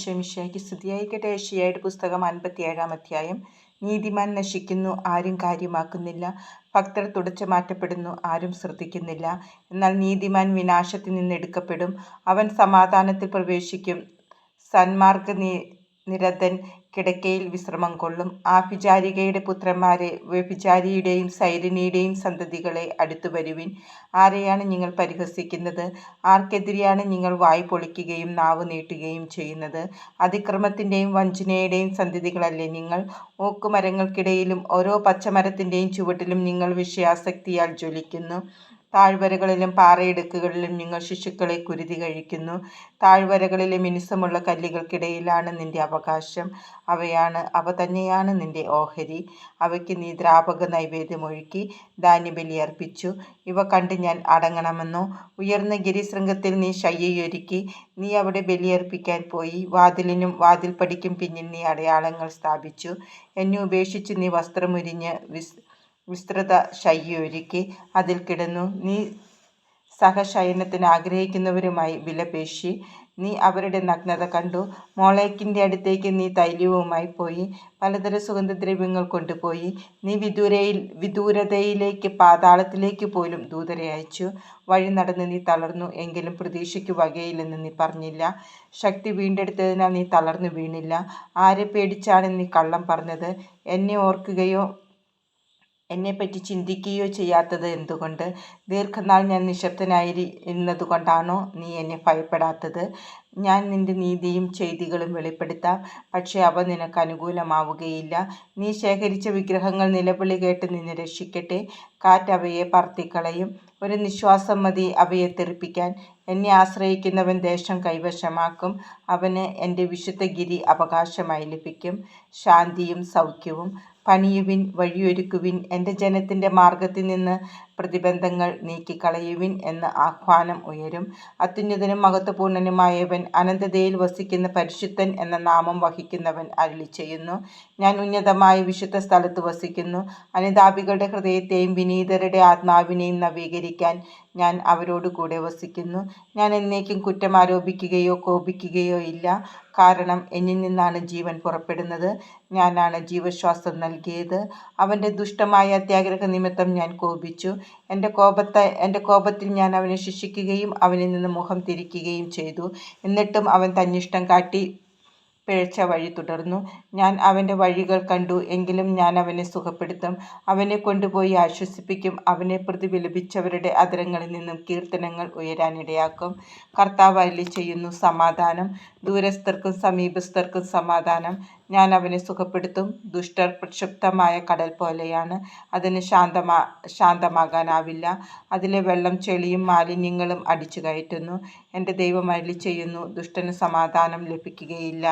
ഈശോമിശിഹായ്ക്ക് സ്തുതിയായിക്കട്ടെ ഏഷ്യയുടെ പുസ്തകം അൻപത്തിയേഴാം അധ്യായം. നീതിമാൻ നശിക്കുന്നു ആരും കാര്യമാക്കുന്നില്ല. ഭക്തർ തുടച്ചു മാറ്റപ്പെടുന്നു ആരും ശ്രദ്ധിക്കുന്നില്ല. എന്നാൽ നീതിമാൻ വിനാശത്തിൽ നിന്ന് എടുക്കപ്പെടും. അവൻ സമാധാനത്തിൽ പ്രവേശിക്കും. സന്മാർഗ നിരതൻ കിടക്കയിൽ വിശ്രമം കൊള്ളും. ആഭിചാരികയുടെ പുത്രന്മാരെ വ്യഭിചാരിയുടെയും സൈരിണിയുടെയും സന്തതികളെ അടുത്തു വരുവിൻ. ആരെയാണ് നിങ്ങൾ പരിഹസിക്കുന്നത്? ആർക്കെതിരെയാണ് നിങ്ങൾ വായ് പൊളിക്കുകയും നാവ് നീട്ടുകയും ചെയ്യുന്നത്? അതിക്രമത്തിന്റെയും വഞ്ചനയുടെയും സന്തതികളല്ലേ നിങ്ങൾ? ഓക്കുമരങ്ങൾക്കിടയിലും ഓരോ പച്ചമരത്തിന്റെയും ചുവട്ടിലും നിങ്ങൾ വിഷയാസക്തിയാൽ ജ്വലിക്കുന്നു. താഴ്വരകളിലും പാറയിടുക്കുകളിലും നിങ്ങൾ ശിശുക്കളെ കുരുതി കഴിക്കുന്നു. താഴ്വരകളിലെ മിനുസമുള്ള കല്ലുകൾക്കിടയിലാണ് നിന്റെ അവകാശം. അവയാണ് അവ തന്നെയാണ് നിന്റെ ഓഹരി. അവയ്ക്ക് നീ ദ്രാവക നൈവേദ്യമൊഴുക്കി ധാന്യബലി അർപ്പിച്ചു. ഇവ കണ്ട് ഞാൻ അടങ്ങണമെന്നോ? ഉയർന്ന ഗിരിശൃംഗത്തിൽ നീ ശയ്യയൊരുക്കി. നീ അവിടെ ബലിയർപ്പിക്കാൻ പോയി. വാതിലിനും വാതിൽപ്പടിക്കും പിന്നിൽ നീ അടയാളങ്ങൾ സ്ഥാപിച്ചു. എന്നെ ഉപേക്ഷിച്ച് നീ വസ്ത്രമുരിഞ്ഞ് വിസ് വിസ്തൃത ശയ്യൊരുക്കി അതിൽ കിടന്നു. നീ സഹശയനത്തിന് ആഗ്രഹിക്കുന്നവരുമായി വിലപേശി നീ അവരുടെ നഗ്നത കണ്ടു. മോളേക്കിന്റെ അടുത്തേക്ക് നീ തൈലവുമായി പോയി. പലതര സുഗന്ധദ്രവ്യങ്ങൾ കൊണ്ടുപോയി. നീ വിദൂരയിൽ വിദൂരതയിലേക്ക് പാതാളത്തിലേക്ക് പോലും ദൂതരെ അയച്ചു. വഴി നടന്ന് നീ തളർന്നു. എങ്കിലും പ്രതീക്ഷയ്ക്ക് വകയില്ലെന്ന് നീ പറഞ്ഞില്ല. ശക്തി വീണ്ടെടുത്തതിനാൽ നീ തളർന്നു വീണില്ല. ആരെ പേടിച്ചാണ് നീ കള്ളം പറഞ്ഞത്? എന്നെ ഓർക്കുകയോ എന്നെപ്പറ്റി ചിന്തിക്കുകയോ ചെയ്യാത്തത് എന്തുകൊണ്ട്? ദീർഘനാൾ ഞാൻ നിശബ്ദനായിരുന്നതുകൊണ്ടാണോ നീ എന്നെ ഭയപ്പെടാത്തത്? ഞാൻ നിന്റെ നീതിയും ചെയ്തികളും വെളിപ്പെടുത്താം പക്ഷേ അവ നിനക്ക് അനുകൂലമാവുകയില്ല. നീ ശേഖരിച്ച വിഗ്രഹങ്ങൾ നിലവിളി കേട്ട് നിന്നെ രക്ഷിക്കട്ടെ. കാറ്റ് അവയെ പറത്തിക്കളയും. ഒരു നിശ്വാസം മതി അവയെ തെറിപ്പിക്കാൻ. എന്നെ ആശ്രയിക്കുന്നവൻ ദേശം കൈവശമാക്കും. അവന് എന്റെ വിശുദ്ധഗിരി അവകാശമായി ലഭിക്കും ശാന്തിയും സൗഖ്യവും. പണിയുവിൻ വഴിയൊരുക്കുവിൻ. എന്റെ ജനത്തിന്റെ മാർഗത്തിൽ നിന്ന് പ്രതിബന്ധങ്ങൾ നീക്കിക്കളയുവിൻ എന്ന ആഹ്വാനം ഉയരും. അത്യുന്നതനും മഹത്വപൂർണനുമായവൻ അനന്തതയിൽ വസിക്കുന്ന പരിശുദ്ധൻ എന്ന നാമം വഹിക്കുന്നവൻ അരുളി ചെയ്യുന്നു. ഞാൻ ഉന്നതമായ വിശുദ്ധ സ്ഥലത്ത് വസിക്കുന്നു. അനിതാപികളുടെ ഹൃദയത്തെയും വിനീതരുടെ ആത്മാവിനെയും നവീകരിക്കാൻ ഞാൻ അവരോട് കൂടെ വസിക്കുന്നു. ഞാൻ എന്നേക്കും കുറ്റം ആരോപിക്കുകയോ കോപിക്കുകയോ ഇല്ല. കാരണം എന്നിൽ നിന്നാണ് ജീവൻ പുറപ്പെടുന്നത്. ഞാനാണ് ജീവശ്വാസം നൽകിയത്. അവന്റെ ദുഷ്ടമായ അത്യാഗ്രഹ നിമിത്തം ഞാൻ കോപിച്ചു. എന്റെ കോപത്തെ എന്റെ കോപത്തിൽ ഞാൻ അവനെ ശിക്ഷിക്കുകയും അവനിൽ നിന്ന് മുഖം തിരിക്കുകയും ചെയ്തു. എന്നിട്ടും അവൻ തന്നിഷ്ടം കാട്ടി പിഴച്ച വഴി തുടർന്നു. ഞാൻ അവന്റെ വഴികൾ കണ്ടു എങ്കിലും ഞാൻ അവനെ സുഖപ്പെടുത്തും. അവനെ കൊണ്ടുപോയി ആശ്വസിപ്പിക്കും. അവനെ പ്രതി വിലപിച്ചവരുടെ അതരങ്ങളിൽ നിന്നും കീർത്തനങ്ങൾ ഉയരാനിടയാക്കും. കർത്താവ് അല്ലി ചെയ്യുന്നു സമാധാനം. ദൂരസ്ഥർക്കും സമീപസ്ഥർക്കും സമാധാനം. ഞാൻ അവനെ സുഖപ്പെടുത്തും. ദുഷ്ടർ പ്രക്ഷുബ്ധമായ കടൽ പോലെയാണ്. അതിന് ശാന്തമാ ശാന്തമാകാനാവില്ല. അതിലെ വെള്ളം ചെളിയും മാലിന്യങ്ങളും അടിച്ചു കയറ്റുന്നു എന്റെ ദൈവം അരളി ചെയ്യുന്നു ദുഷ്ടന് സമാധാനം ലഭിക്കുകയില്ല.